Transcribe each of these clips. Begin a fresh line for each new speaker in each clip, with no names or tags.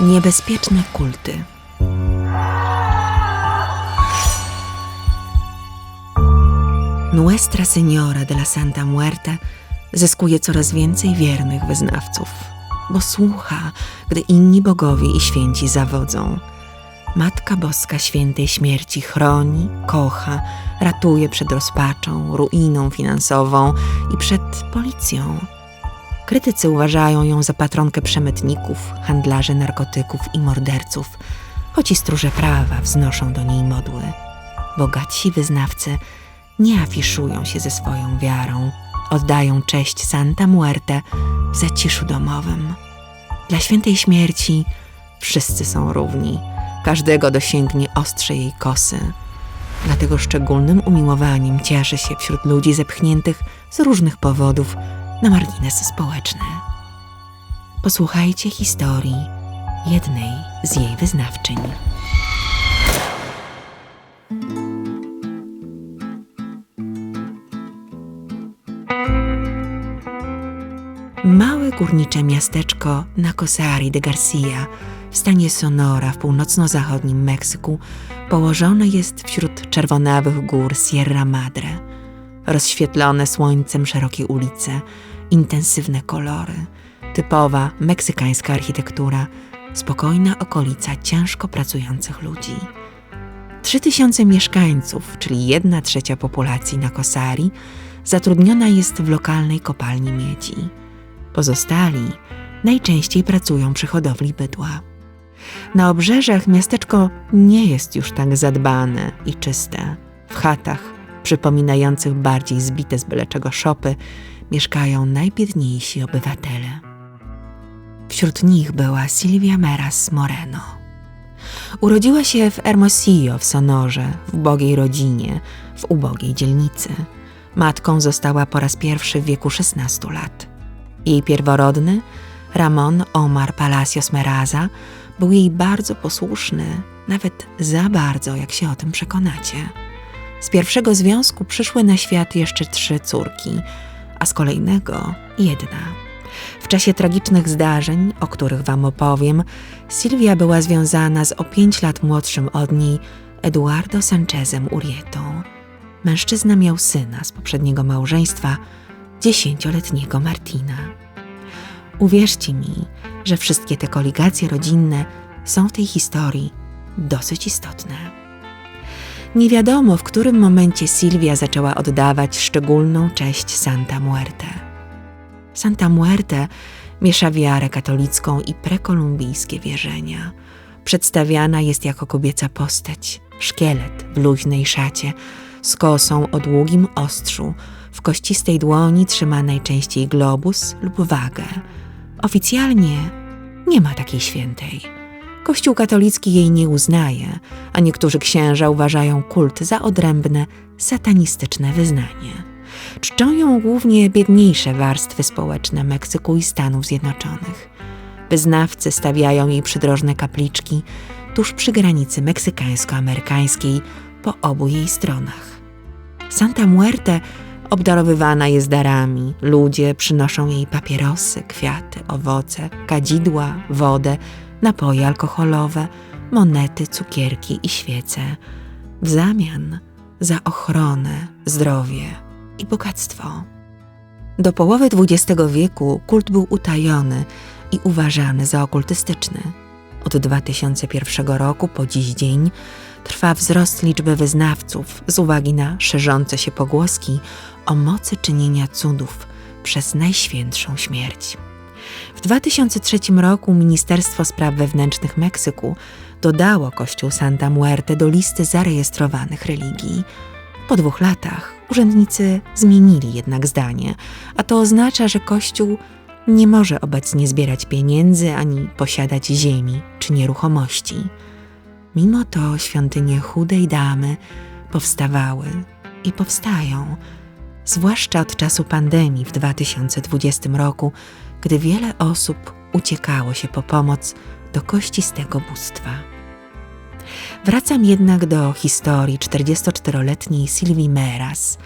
Niebezpieczne kulty. Nuestra Señora de la Santa Muerte zyskuje coraz więcej wiernych wyznawców, bo słucha, gdy inni bogowie i święci zawodzą. Matka Boska Świętej Śmierci chroni, kocha, ratuje przed rozpaczą, ruiną finansową i przed policją. Krytycy uważają ją za patronkę przemytników, handlarzy narkotyków i morderców, choć i stróże prawa wznoszą do niej modły. Bogatsi wyznawcy nie afiszują się ze swoją wiarą, oddają cześć Santa Muerte w zaciszu domowym. Dla świętej śmierci wszyscy są równi, każdego dosięgnie ostrze jej kosy. Dlatego szczególnym umiłowaniem cieszy się wśród ludzi zepchniętych z różnych powodów na marginesy społeczne. Posłuchajcie historii jednej z jej wyznawczyń. Małe górnicze miasteczko Nacosari de Garcia w stanie Sonora w północno-zachodnim Meksyku położone jest wśród czerwonawych gór Sierra Madre. Rozświetlone słońcem szerokie ulice, intensywne kolory, typowa meksykańska architektura, spokojna okolica ciężko pracujących ludzi. Trzy tysiące mieszkańców, czyli jedna trzecia populacji Nacosari, zatrudniona jest w lokalnej kopalni miedzi. Pozostali najczęściej pracują przy hodowli bydła. Na obrzeżach miasteczko nie jest już tak zadbane i czyste. W chatach, przypominających bardziej zbite z byle czego szopy, mieszkają najbiedniejsi obywatele. Wśród nich była Silvia Meras Moreno. Urodziła się w Hermosillo w Sonorze, w ubogiej rodzinie, w ubogiej dzielnicy. Matką została po raz pierwszy w wieku 16 lat. Jej pierworodny, Ramon Omar Palacios Meraza, był jej bardzo posłuszny, nawet za bardzo, jak się o tym przekonacie. Z pierwszego związku przyszły na świat jeszcze trzy córki, a z kolejnego jedna. W czasie tragicznych zdarzeń, o których wam opowiem, Sylwia była związana z o pięć lat młodszym od niej Eduardo Sanchezem Urietą. Mężczyzna miał syna z poprzedniego małżeństwa, dziesięcioletniego Martina. Uwierzcie mi, że wszystkie te koligacje rodzinne są w tej historii dosyć istotne. Nie wiadomo, w którym momencie Silvia zaczęła oddawać szczególną cześć Santa Muerte. Santa Muerte miesza wiarę katolicką i prekolumbijskie wierzenia. Przedstawiana jest jako kobieca postać, szkielet w luźnej szacie, z kosą o długim ostrzu, w kościstej dłoni trzyma najczęściej globus lub wagę. Oficjalnie nie ma takiej świętej. Kościół katolicki jej nie uznaje, a niektórzy księża uważają kult za odrębne, satanistyczne wyznanie. Czczą ją głównie biedniejsze warstwy społeczne Meksyku i Stanów Zjednoczonych. Wyznawcy stawiają jej przydrożne kapliczki tuż przy granicy meksykańsko-amerykańskiej po obu jej stronach. Santa Muerte obdarowywana jest darami. Ludzie przynoszą jej papierosy, kwiaty, owoce, kadzidła, wodę, napoje alkoholowe, monety, cukierki i świece. W zamian za ochronę, zdrowie i bogactwo. Do połowy XX wieku kult był utajony i uważany za okultystyczny. Od 2001 roku po dziś dzień trwa wzrost liczby wyznawców z uwagi na szerzące się pogłoski o mocy czynienia cudów przez Najświętszą Śmierć. W 2003 roku Ministerstwo Spraw Wewnętrznych Meksyku dodało Kościół Santa Muerte do listy zarejestrowanych religii. Po dwóch latach urzędnicy zmienili jednak zdanie, a to oznacza, że Kościół nie może obecnie zbierać pieniędzy ani posiadać ziemi czy nieruchomości. Mimo to świątynie chudej damy powstawały i powstają, zwłaszcza od czasu pandemii w 2020 roku, gdy wiele osób uciekało się po pomoc do kościstego bóstwa. Wracam jednak do historii 44-letniej Sylwii Meras.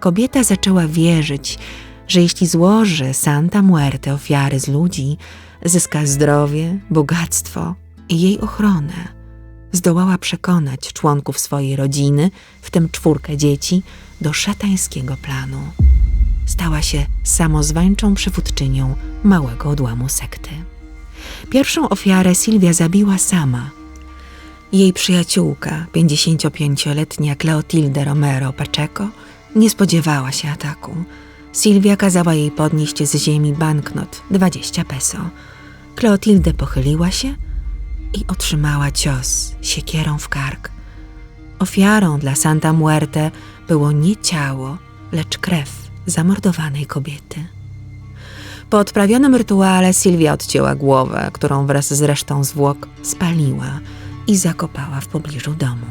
Kobieta zaczęła wierzyć, że jeśli złoży Santa Muerte ofiary z ludzi, zyska zdrowie, bogactwo i jej ochronę. Zdołała przekonać członków swojej rodziny, w tym czwórkę dzieci, do szatańskiego planu. Stała się samozwańczą przywódczynią małego odłamu sekty. Pierwszą ofiarę Sylwia zabiła sama. Jej przyjaciółka, 55-letnia Cleotilde Romero Pacheco, nie spodziewała się ataku. Sylwia kazała jej podnieść z ziemi banknot 20 peso. Cleotilde pochyliła się i otrzymała cios siekierą w kark. Ofiarą dla Santa Muerte było nie ciało, lecz krew zamordowanej kobiety. Po odprawionym rytuale Sylwia odcięła głowę, którą wraz z resztą zwłok spaliła i zakopała w pobliżu domu.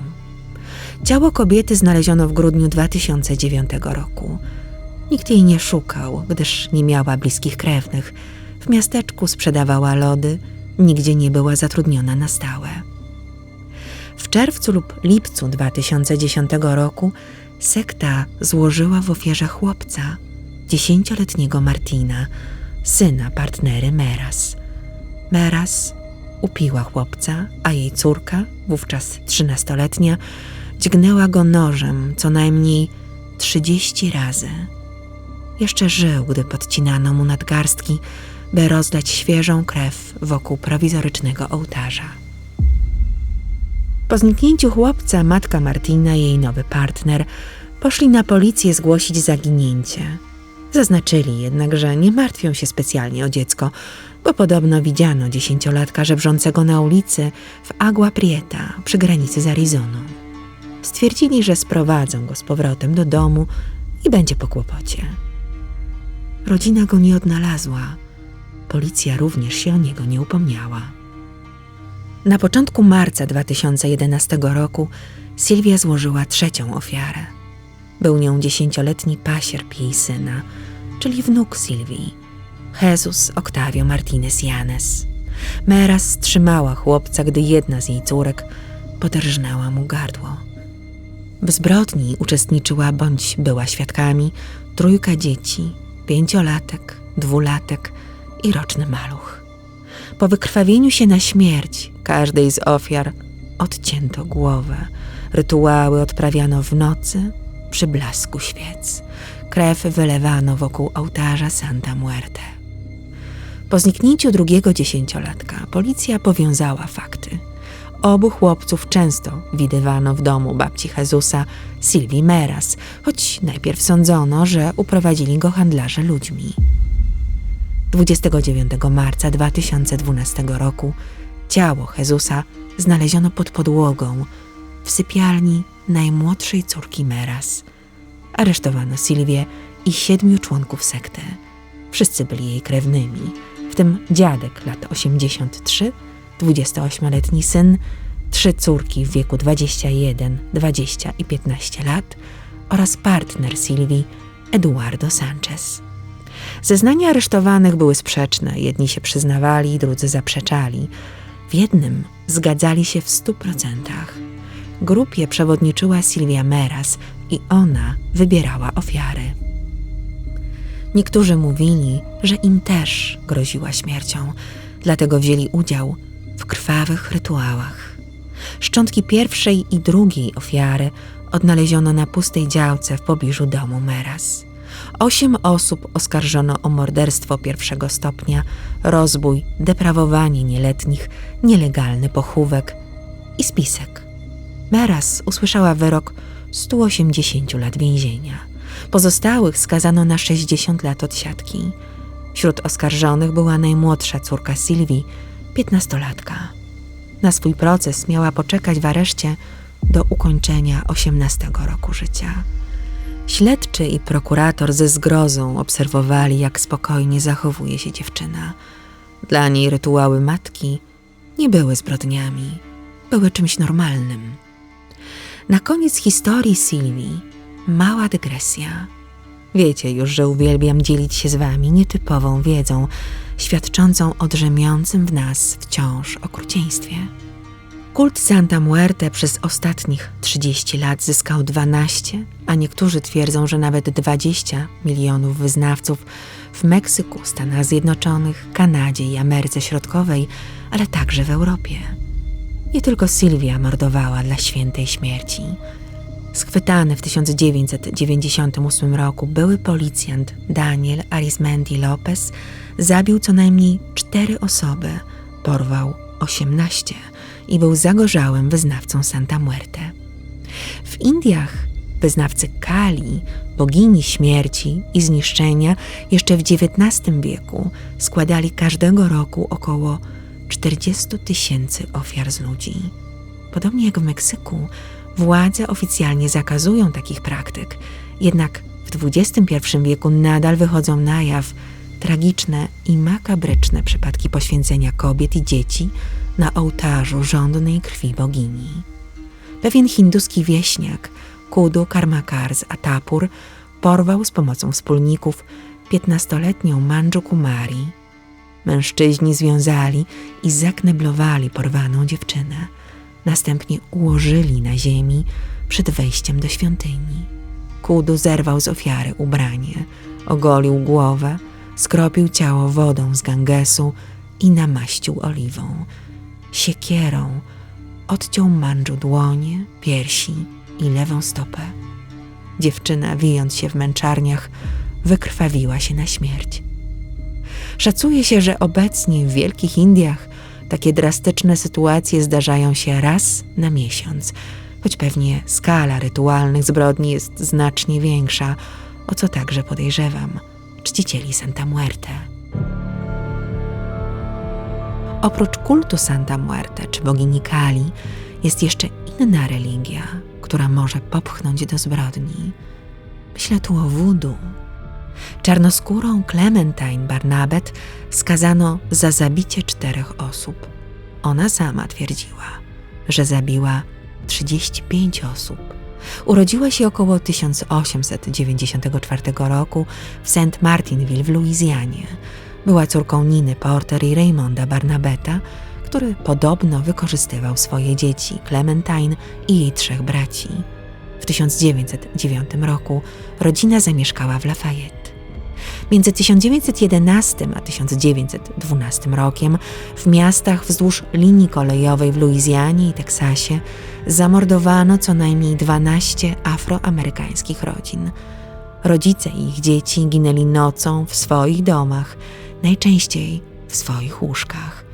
Ciało kobiety znaleziono w grudniu 2009 roku. Nikt jej nie szukał, gdyż nie miała bliskich krewnych. W miasteczku sprzedawała lody, nigdzie nie była zatrudniona na stałe. W czerwcu lub lipcu 2010 roku sekta złożyła w ofierze chłopca, dziesięcioletniego Martina, syna partnery Meras. Meras upiła chłopca, a jej córka, wówczas trzynastoletnia, dźgnęła go nożem co najmniej trzydzieści razy. Jeszcze żył, gdy podcinano mu nadgarstki, by rozdać świeżą krew wokół prowizorycznego ołtarza. Po zniknięciu chłopca matka Martina i jej nowy partner poszli na policję zgłosić zaginięcie. Zaznaczyli jednak, że nie martwią się specjalnie o dziecko, bo podobno widziano dziesięciolatka żebrzącego na ulicy w Agua Prieta przy granicy z Arizoną. Stwierdzili, że sprowadzą go z powrotem do domu i będzie po kłopocie. Rodzina go nie odnalazła. Policja również się o niego nie upomniała. Na początku marca 2011 roku Sylwia złożyła trzecią ofiarę. Był nią dziesięcioletni pasierb jej syna, czyli wnuk Sylwii, Jesus Octavio Martinez Janes. Meras trzymała chłopca, gdy jedna z jej córek poderżnęła mu gardło. W zbrodni uczestniczyła bądź była świadkami trójka dzieci, pięciolatek, dwulatek i roczny maluch. Po wykrwawieniu się na śmierć każdej z ofiar odcięto głowę. Rytuały odprawiano w nocy przy blasku świec. Krew wylewano wokół ołtarza Santa Muerte. Po zniknięciu drugiego dziesięciolatka policja powiązała fakty. Obu chłopców często widywano w domu babci Jezusa, Sylwii Meras, choć najpierw sądzono, że uprowadzili go handlarze ludźmi. 29 marca 2012 roku ciało Jezusa znaleziono pod podłogą w sypialni najmłodszej córki Meras. Aresztowano Sylwię i siedmiu członków sekty. Wszyscy byli jej krewnymi, w tym dziadek lat 83, 28-letni syn, trzy córki w wieku 21, 20 i 15 lat oraz partner Sylwii, Eduardo Sanchez. Zeznania aresztowanych były sprzeczne, jedni się przyznawali, drudzy zaprzeczali. W jednym zgadzali się w stu procentach. Grupie przewodniczyła Silvia Meras i ona wybierała ofiary. Niektórzy mówili, że im też groziła śmiercią, dlatego wzięli udział w krwawych rytuałach. Szczątki pierwszej i drugiej ofiary odnaleziono na pustej działce w pobliżu domu Meras. Osiem osób oskarżono o morderstwo pierwszego stopnia, rozbój, deprawowanie nieletnich, nielegalny pochówek i spisek. Meras usłyszała wyrok 180 lat więzienia. Pozostałych skazano na 60 lat odsiadki. Wśród oskarżonych była najmłodsza córka Sylwii, piętnastolatka. Na swój proces miała poczekać w areszcie do ukończenia 18 roku życia. Śledczy i prokurator ze zgrozą obserwowali, jak spokojnie zachowuje się dziewczyna. Dla niej rytuały matki nie były zbrodniami, były czymś normalnym. Na koniec historii Sylwii mała dygresja. Wiecie już, że uwielbiam dzielić się z wami nietypową wiedzą, świadczącą o drzemiącym w nas wciąż okrucieństwie. Kult Santa Muerte przez ostatnich 30 lat zyskał 12, a niektórzy twierdzą, że nawet 20 milionów wyznawców w Meksyku, Stanach Zjednoczonych, Kanadzie i Ameryce Środkowej, ale także w Europie. Nie tylko Sylwia mordowała dla świętej śmierci. Schwytany w 1998 roku były policjant Daniel Arismendi Lopez zabił co najmniej cztery osoby, porwał 18 i był zagorzałym wyznawcą Santa Muerte. W Indiach wyznawcy Kali, bogini śmierci i zniszczenia, jeszcze w XIX wieku składali każdego roku około 40 tysięcy ofiar z ludzi. Podobnie jak w Meksyku, władze oficjalnie zakazują takich praktyk, jednak w XXI wieku nadal wychodzą na jaw tragiczne i makabryczne przypadki poświęcenia kobiet i dzieci na ołtarzu żądnej krwi bogini. Pewien hinduski wieśniak, Kudu Karmakar z Atapur, porwał z pomocą wspólników piętnastoletnią Manju Kumari. Mężczyźni związali i zakneblowali porwaną dziewczynę. Następnie ułożyli na ziemi przed wejściem do świątyni. Kudu zerwał z ofiary ubranie, ogolił głowę, skropił ciało wodą z Gangesu i namaścił oliwą. Siekierą odciął Mandżu dłonie, piersi i lewą stopę. Dziewczyna, wijąc się w męczarniach, wykrwawiła się na śmierć. Szacuje się, że obecnie w Wielkich Indiach takie drastyczne sytuacje zdarzają się raz na miesiąc, choć pewnie skala rytualnych zbrodni jest znacznie większa, o co także podejrzewam czcicieli Santa Muerte. Oprócz kultu Santa Muerte czy bogini Kali jest jeszcze inna religia, która może popchnąć do zbrodni. Myślę tu o wudu. Czarnoskórą Clementine Barnabet skazano za zabicie czterech osób. Ona sama twierdziła, że zabiła 35 osób. Urodziła się około 1894 roku w St. Martinville w Luizjanie. Była córką Niny Porter i Raymonda Barnabeta, który podobno wykorzystywał swoje dzieci, Clementine i jej trzech braci. W 1909 roku rodzina zamieszkała w Lafayette. Między 1911 a 1912 rokiem w miastach wzdłuż linii kolejowej w Luizjanie i Teksasie zamordowano co najmniej 12 afroamerykańskich rodzin. Rodzice i ich dzieci ginęli nocą w swoich domach, najczęściej w swoich łóżkach.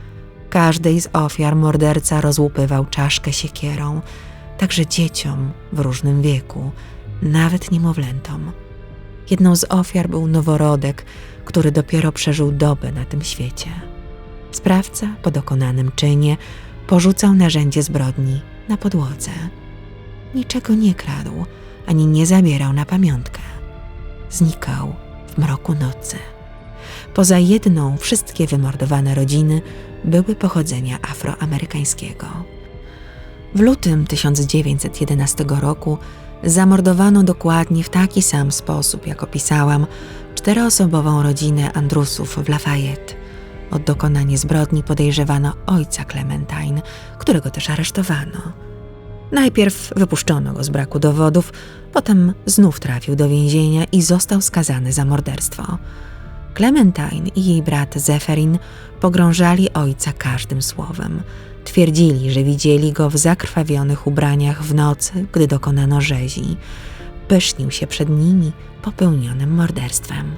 Każdej z ofiar morderca rozłupywał czaszkę siekierą, także dzieciom w różnym wieku, nawet niemowlętom. Jedną z ofiar był noworodek, który dopiero przeżył dobę na tym świecie. Sprawca po dokonanym czynie porzucał narzędzie zbrodni na podłodze. Niczego nie kradł, ani nie zabierał na pamiątkę. Znikał w mroku nocy. Poza jedną, wszystkie wymordowane rodziny były pochodzenia afroamerykańskiego. W lutym 1911 roku zamordowano dokładnie w taki sam sposób, jak opisałam, czteroosobową rodzinę Andrusów w Lafayette. Od dokonania zbrodni podejrzewano ojca Clementine, którego też aresztowano. Najpierw wypuszczono go z braku dowodów, potem znów trafił do więzienia i został skazany za morderstwo. Clementine i jej brat Zeferin pogrążali ojca każdym słowem. Twierdzili, że widzieli go w zakrwawionych ubraniach w nocy, gdy dokonano rzezi. Pysznił się przed nimi popełnionym morderstwem.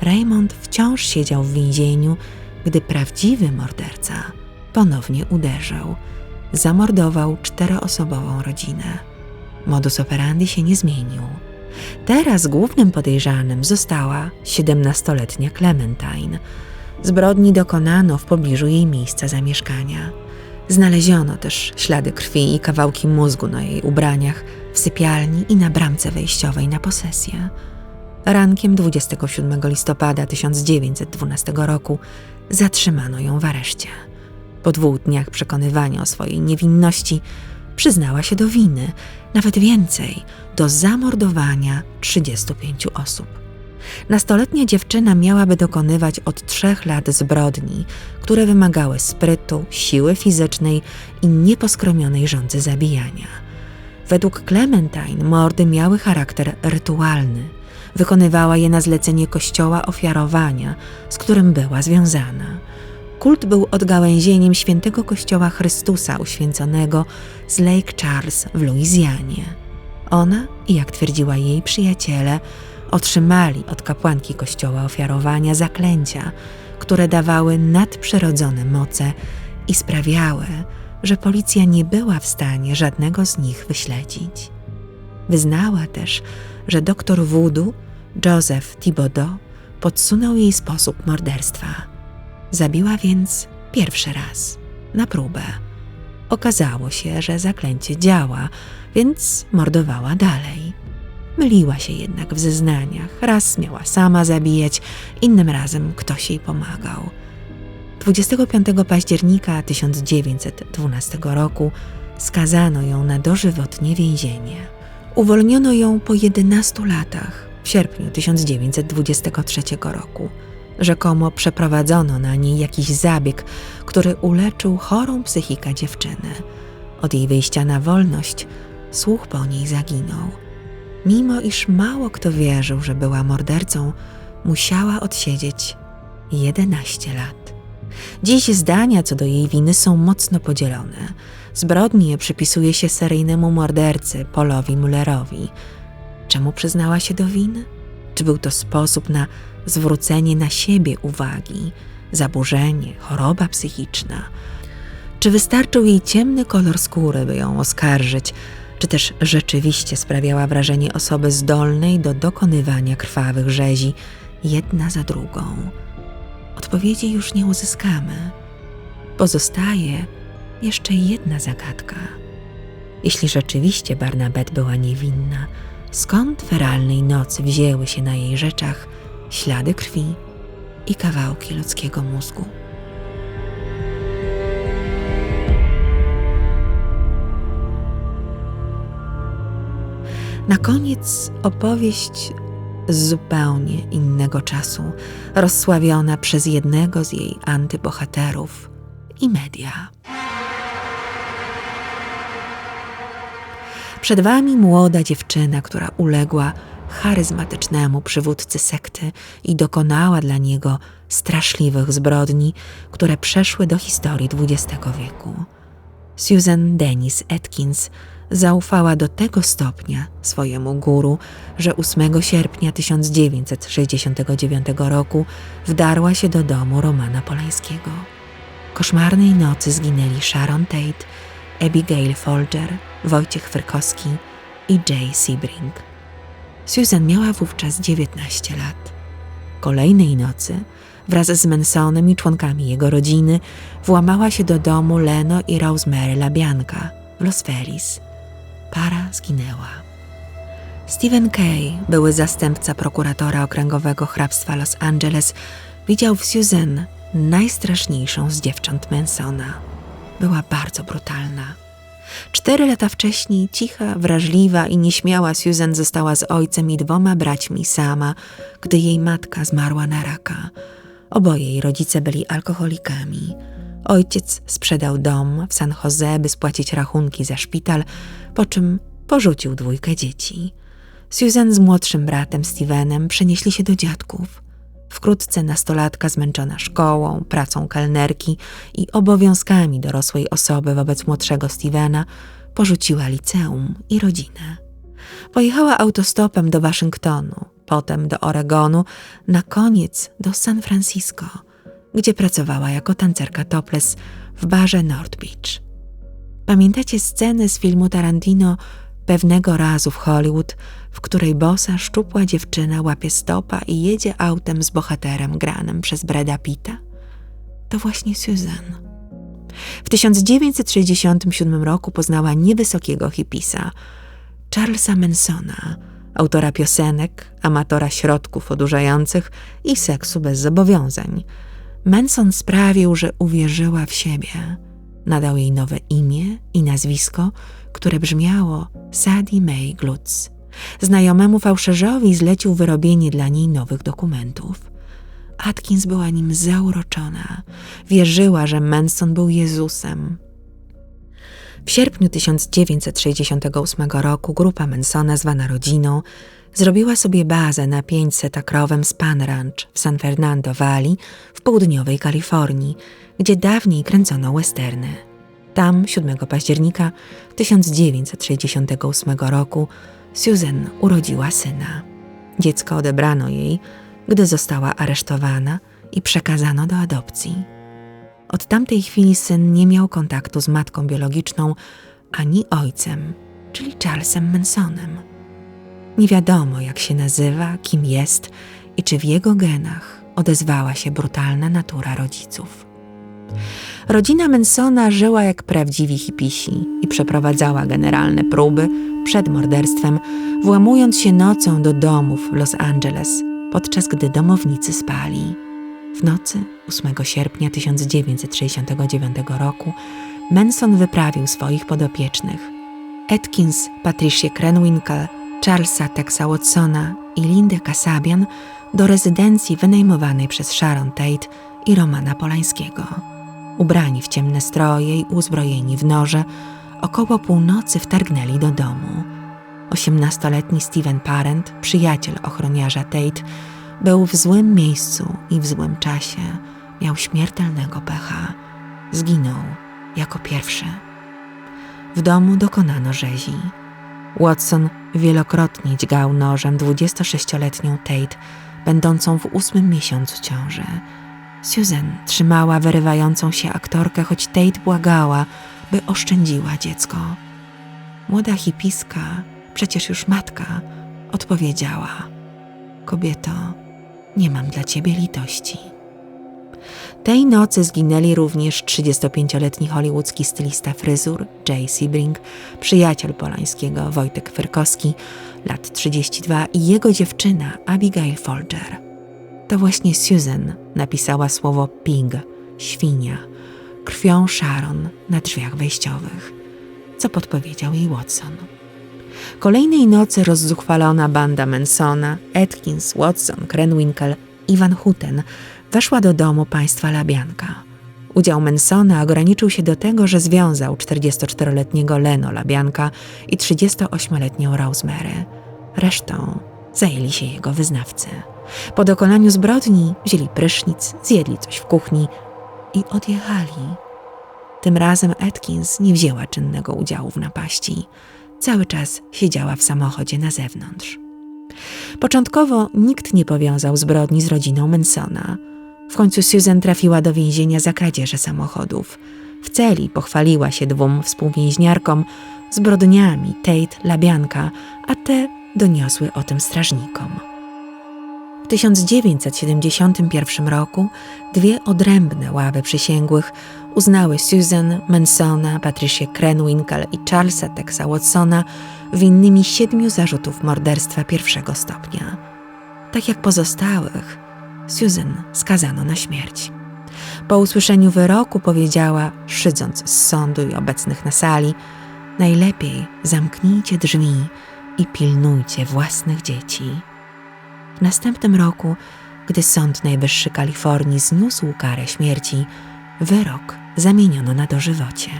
Raymond wciąż siedział w więzieniu, gdy prawdziwy morderca ponownie uderzył. Zamordował czteroosobową rodzinę. Modus operandi się nie zmienił. Teraz głównym podejrzanym została 17-letnia Clementine. Zbrodni dokonano w pobliżu jej miejsca zamieszkania. Znaleziono też ślady krwi i kawałki mózgu na jej ubraniach w sypialni i na bramce wejściowej na posesję. Rankiem 27 listopada 1912 roku zatrzymano ją w areszcie. Po dwóch dniach przekonywania o swojej niewinności przyznała się do winy, nawet więcej, do zamordowania 35 osób. Nastoletnia dziewczyna miałaby dokonywać od trzech lat zbrodni, które wymagały sprytu, siły fizycznej i nieposkromionej rządzy zabijania. Według Clementine mordy miały charakter rytualny. Wykonywała je na zlecenie kościoła ofiarowania, z którym była związana. Kult był odgałęzieniem świętego kościoła Chrystusa uświęconego z Lake Charles w Luizjanie. Ona i jak twierdziła jej przyjaciele, otrzymali od kapłanki kościoła ofiarowania zaklęcia, które dawały nadprzyrodzone moce i sprawiały, że policja nie była w stanie żadnego z nich wyśledzić. Wyznała też, że doktor Voodoo, Joseph Thibodeau, podsunął jej sposób morderstwa. Zabiła więc pierwszy raz, na próbę. Okazało się, że zaklęcie działa, więc mordowała dalej. Myliła się jednak w zeznaniach. Raz miała sama zabijać, innym razem ktoś jej pomagał. 25 października 1912 roku skazano ją na dożywotnie więzienie. Uwolniono ją po 11 latach, w sierpniu 1923 roku. Rzekomo przeprowadzono na niej jakiś zabieg, który uleczył chorą psychikę dziewczyny. Od jej wyjścia na wolność słuch po niej zaginął. Mimo iż mało kto wierzył, że była mordercą, musiała odsiedzieć 11 lat. Dziś zdania co do jej winy są mocno podzielone. Zbrodnie przypisuje się seryjnemu mordercy Polowi Mullerowi. Czemu przyznała się do winy? Czy był to sposób na zwrócenie na siebie uwagi, zaburzenie, choroba psychiczna? Czy wystarczył jej ciemny kolor skóry, by ją oskarżyć, czy też rzeczywiście sprawiała wrażenie osoby zdolnej do dokonywania krwawych rzezi jedna za drugą. Odpowiedzi już nie uzyskamy. Pozostaje jeszcze jedna zagadka. Jeśli rzeczywiście Barnabette była niewinna, skąd feralnej nocy wzięły się na jej rzeczach ślady krwi i kawałki ludzkiego mózgu? Na koniec opowieść z zupełnie innego czasu, rozsławiona przez jednego z jej antybohaterów i media. Przed wami młoda dziewczyna, która uległa charyzmatycznemu przywódcy sekty i dokonała dla niego straszliwych zbrodni, które przeszły do historii XX wieku. Susan Dennis Atkins zaufała do tego stopnia swojemu guru, że 8 sierpnia 1969 roku wdarła się do domu Romana Polańskiego. Koszmarnej nocy zginęli Sharon Tate, Abigail Folger, Wojciech Frykowski i Jay Sebring. Susan miała wówczas 19 lat. Kolejnej nocy wraz z Mansonem i członkami jego rodziny włamała się do domu Leno i Rosemary Labianka w Los Feliz – para zginęła. Stephen Kay, były zastępca prokuratora okręgowego hrabstwa Los Angeles, widział w Susan najstraszniejszą z dziewcząt Mansona. Była bardzo brutalna. Cztery lata wcześniej cicha, wrażliwa i nieśmiała Susan została z ojcem i dwoma braćmi sama, gdy jej matka zmarła na raka. Oboje jej rodzice byli alkoholikami. Ojciec sprzedał dom w San Jose, by spłacić rachunki za szpital, po czym porzucił dwójkę dzieci. Susan z młodszym bratem Stevenem przenieśli się do dziadków. Wkrótce nastolatka zmęczona szkołą, pracą kelnerki i obowiązkami dorosłej osoby wobec młodszego Stevena porzuciła liceum i rodzinę. Pojechała autostopem do Waszyngtonu, potem do Oregonu, na koniec do San Francisco, gdzie pracowała jako tancerka topless w barze North Beach. Pamiętacie scenę z filmu Tarantino pewnego razu w Hollywood, w której bosa szczupła dziewczyna łapie stopa i jedzie autem z bohaterem granym przez Breda Pitta? To właśnie Susan. W 1967 roku poznała niewysokiego hipisa, Charlesa Mansona, autora piosenek, amatora środków odurzających i seksu bez zobowiązań. Manson sprawił, że uwierzyła w siebie – Nadał jej nowe imię i nazwisko, które brzmiało Sadie May Glutz. Znajomemu fałszerzowi zlecił wyrobienie dla niej nowych dokumentów. Atkins była nim zauroczona. Wierzyła, że Manson był Jezusem. W sierpniu 1968 roku grupa Mansona, zwana rodziną, zrobiła sobie bazę na 500 akrowym Span Ranch w San Fernando Valley w południowej Kalifornii, gdzie dawniej kręcono westerny. Tam 7 października 1968 roku Susan urodziła syna. Dziecko odebrano jej, gdy została aresztowana i przekazano do adopcji. Od tamtej chwili syn nie miał kontaktu z matką biologiczną ani ojcem, czyli Charlesem Mansonem. Nie wiadomo, jak się nazywa, kim jest i czy w jego genach odezwała się brutalna natura rodziców. Rodzina Mansona żyła jak prawdziwi hipisi i przeprowadzała generalne próby przed morderstwem, włamując się nocą do domów w Los Angeles, podczas gdy domownicy spali. W nocy 8 sierpnia 1969 roku Manson wyprawił swoich podopiecznych Atkins, Patricia Krenwinkel, Charlesa Texa Watsona i Lindę Kasabian do rezydencji wynajmowanej przez Sharon Tate i Romana Polańskiego. Ubrani w ciemne stroje i uzbrojeni w noże, około północy wtargnęli do domu. Osiemnastoletni Steven Parent, przyjaciel ochroniarza Tate, był w złym miejscu i w złym czasie. Miał śmiertelnego pecha. Zginął jako pierwszy. W domu dokonano rzezi. Watson wielokrotnie dźgał nożem 26-letnią Tate, będącą w ósmym miesiącu ciąży. Susan trzymała wyrywającą się aktorkę, choć Tate błagała, by oszczędziła dziecko. Młoda hipiska, przecież już matka, odpowiedziała: Kobieto, nie mam dla ciebie litości. Tej nocy zginęli również 35-letni hollywoodzki stylista fryzur Jay Sebring, przyjaciel Polańskiego Wojtek Fyrkowski, lat 32 i jego dziewczyna Abigail Folger. To właśnie Susan napisała słowo pig, świnia, krwią Sharon na drzwiach wejściowych, co podpowiedział jej Watson. Kolejnej nocy rozzuchwalona banda Mansona, Atkins, Watson, Krenwinkel i Van Houten weszła do domu państwa Labianka. Udział Mansona ograniczył się do tego, że związał 44-letniego Leno Labianka i 38-letnią Rosemary. Resztą zajęli się jego wyznawcy. Po dokonaniu zbrodni wzięli prysznic, zjedli coś w kuchni i odjechali. Tym razem Atkins nie wzięła czynnego udziału w napaści. Cały czas siedziała w samochodzie na zewnątrz. Początkowo nikt nie powiązał zbrodni z rodziną Mansona. W końcu Susan trafiła do więzienia za kradzieże samochodów. W celi pochwaliła się dwóm współwięźniarkom zbrodniami Tate Labianka, a te doniosły o tym strażnikom. W 1971 roku dwie odrębne ławy przysięgłych uznały Susan Mansona, Patricia Krenwinkel i Charlesa Texa Watsona winnymi siedmiu zarzutów morderstwa pierwszego stopnia. Tak jak pozostałych, Susan skazano na śmierć. Po usłyszeniu wyroku powiedziała, szydząc z sądu i obecnych na sali, najlepiej zamknijcie drzwi i pilnujcie własnych dzieci. W następnym roku, gdy Sąd Najwyższy Kalifornii zniósł karę śmierci, wyrok zamieniono na dożywocie.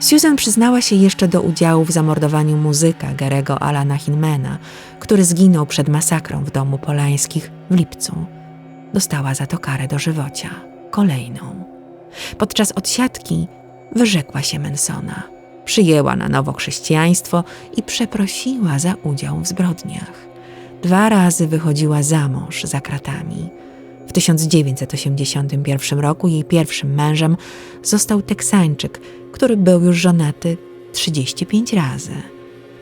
Susan przyznała się jeszcze do udziału w zamordowaniu muzyka Garego Alana Hinmana, który zginął przed masakrą w domu Polańskich w lipcu. Dostała za to karę dożywocia, kolejną. Podczas odsiadki wyrzekła się Mansona. Przyjęła na nowo chrześcijaństwo i przeprosiła za udział w zbrodniach. Dwa razy wychodziła za mąż za kratami. W 1981 roku jej pierwszym mężem został Teksańczyk, który był już żonaty 35 razy.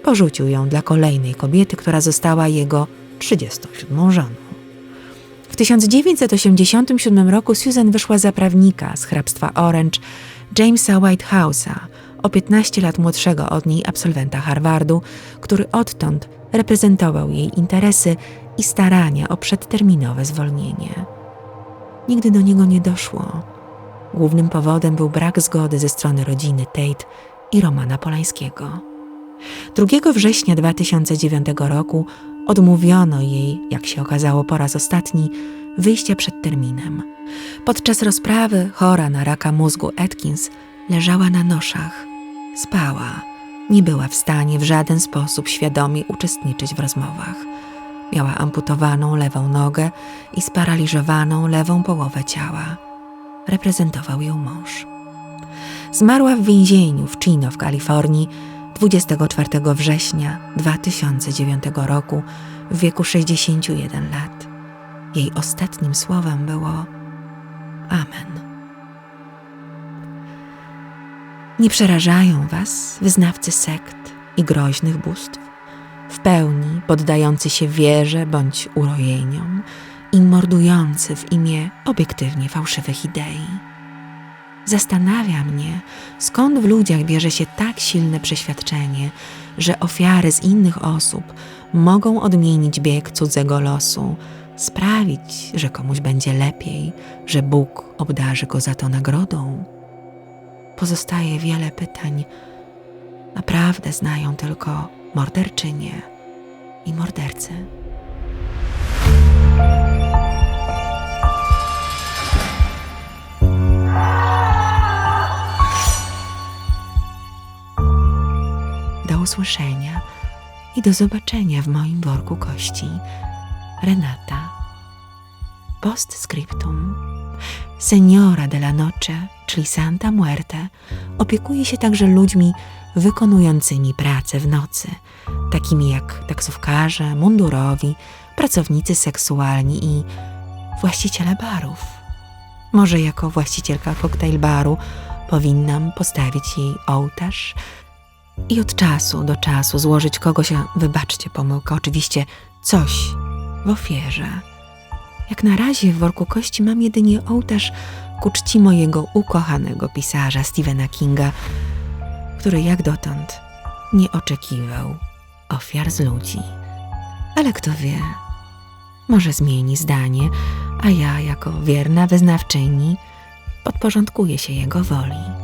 Porzucił ją dla kolejnej kobiety, która została jego 37 żoną. W 1987 roku Susan wyszła za prawnika z hrabstwa Orange, Jamesa Whitehouse'a, o 15 lat młodszego od niej absolwenta Harvardu, który odtąd reprezentował jej interesy i starania o przedterminowe zwolnienie. Nigdy do niego nie doszło. Głównym powodem był brak zgody ze strony rodziny Tate i Romana Polańskiego. 2 września 2009 roku odmówiono jej, jak się okazało po raz ostatni, wyjścia przed terminem. Podczas rozprawy chora na raka mózgu Atkins leżała na noszach. Spała. Nie była w stanie w żaden sposób świadomie uczestniczyć w rozmowach. Miała amputowaną lewą nogę i sparaliżowaną lewą połowę ciała. Reprezentował ją mąż. Zmarła w więzieniu w Chino w Kalifornii 24 września 2009 roku w wieku 61 lat. Jej ostatnim słowem było Amen. Nie przerażają was wyznawcy sekt i groźnych bóstw, w pełni poddający się wierze bądź urojeniom i mordujący w imię obiektywnie fałszywych idei. Zastanawia mnie, skąd w ludziach bierze się tak silne przeświadczenie, że ofiary z innych osób mogą odmienić bieg cudzego losu, sprawić, że komuś będzie lepiej, że Bóg obdarzy go za to nagrodą. Pozostaje wiele pytań. Naprawdę znają tylko morderczynie i mordercy. Do usłyszenia i do zobaczenia w moim worku kości. Renata. Postscriptum. Seniora de la Noche, czyli Santa Muerte, opiekuje się także ludźmi wykonującymi pracę w nocy, takimi jak taksówkarze, mundurowi, pracownicy seksualni i właściciele barów. Może jako właścicielka koktajl baru powinnam postawić jej ołtarz i od czasu do czasu złożyć kogoś, a wybaczcie pomyłkę, oczywiście coś w ofierze. Jak na razie w worku kości mam jedynie ołtarz ku czci mojego ukochanego pisarza Stephena Kinga, który jak dotąd nie oczekiwał ofiar z ludzi. Ale kto wie, może zmieni zdanie, a ja jako wierna wyznawczyni podporządkuję się jego woli.